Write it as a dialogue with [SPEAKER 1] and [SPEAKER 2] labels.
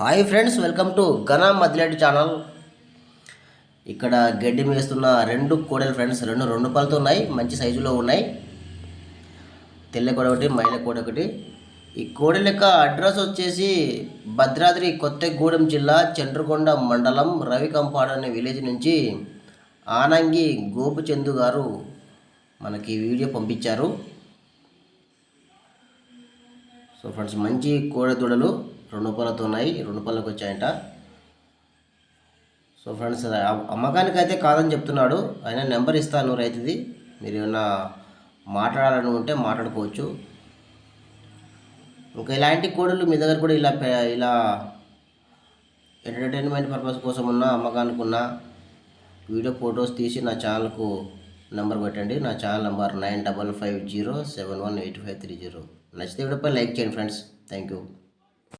[SPEAKER 1] Hi friends welcome to Ghana Madileti channel. ఇక్కడ గడ్డి మేస్తున్న రెండు కోడలు ఫ్రెండ్స్ రెండు రెండు పళ్ళతో ఉన్నాయి మంచి సైజులో ఉన్నాయి. తెల్ల కోడ ఒకటి మైల కోడ ఒకటి. ఈ కోడెల యొక్క అడ్రస్ వచ్చేసి భద్రాద్రి కొత్తగూడెం జిల్లా చండ్రకొండ మండలం రవికంపాడు అనే విలేజ్ నుంచి ఆనంగి గోపుచందు గారు మనకి వీడియో పంపించారు. సో ఫ్రెండ్స్ మంచి కోడె దూడలు రెండు పళ్ళతో ఉన్నాయి రెండు పళ్ళకి వచ్చాయంట. సో ఫ్రెండ్స్ అమ్మకానికి అయితే కాదని చెప్తున్నాడు. ఆయన నెంబర్ ఇస్తాను రైతుది మీరు ఏమన్నా మాట్లాడాలని ఉంటే మాట్లాడుకోవచ్చు. ఇంకా ఇలాంటి కోడలు మీ దగ్గర కూడా ఇలా ఇలా ఎంటర్టైన్మెంట్ పర్పస్ కోసం ఉన్న అమ్మకానికి ఉన్న వీడియో ఫొటోస్ తీసి నా ఛానల్కు నెంబర్ పెట్టండి. నా channel number nine double five zero seven one eight five three zero. నచ్చితే వీడియోపై లైక్ చేయండి ఫ్రెండ్స్. Thank you.